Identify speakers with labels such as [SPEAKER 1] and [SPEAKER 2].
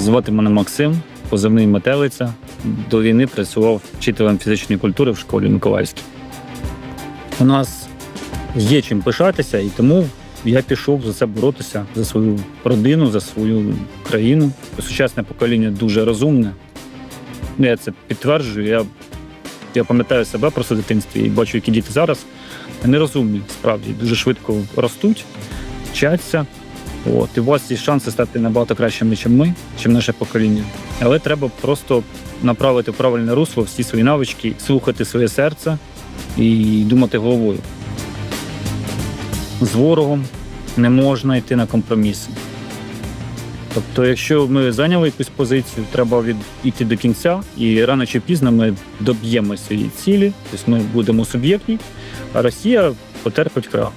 [SPEAKER 1] Звати мене Максим, позивний метелиця. До війни працював вчителем фізичної культури в школі Миколаївській. У нас є чим пишатися, і тому я пішов за це боротися, за свою родину, за свою країну. Сучасне покоління дуже розумне. Ну, Я це підтверджую. Я, я пам'ятаю себе просто в дитинстві і бачу, які діти зараз вони розумні, справді дуже швидко ростуть, вчаться. От, і у вас є шанси стати набагато кращими, ніж ми, ніж наше покоління. Але треба просто направити в правильне русло всі свої навички, слухати своє серце і думати головою. З ворогом не можна йти на компроміси. Тобто, якщо ми зайняли якусь позицію, треба від, йти до кінця, і рано чи пізно ми доб'ємо свої цілі, тобто ми будемо суб'єктні, а Росія потерпить крах.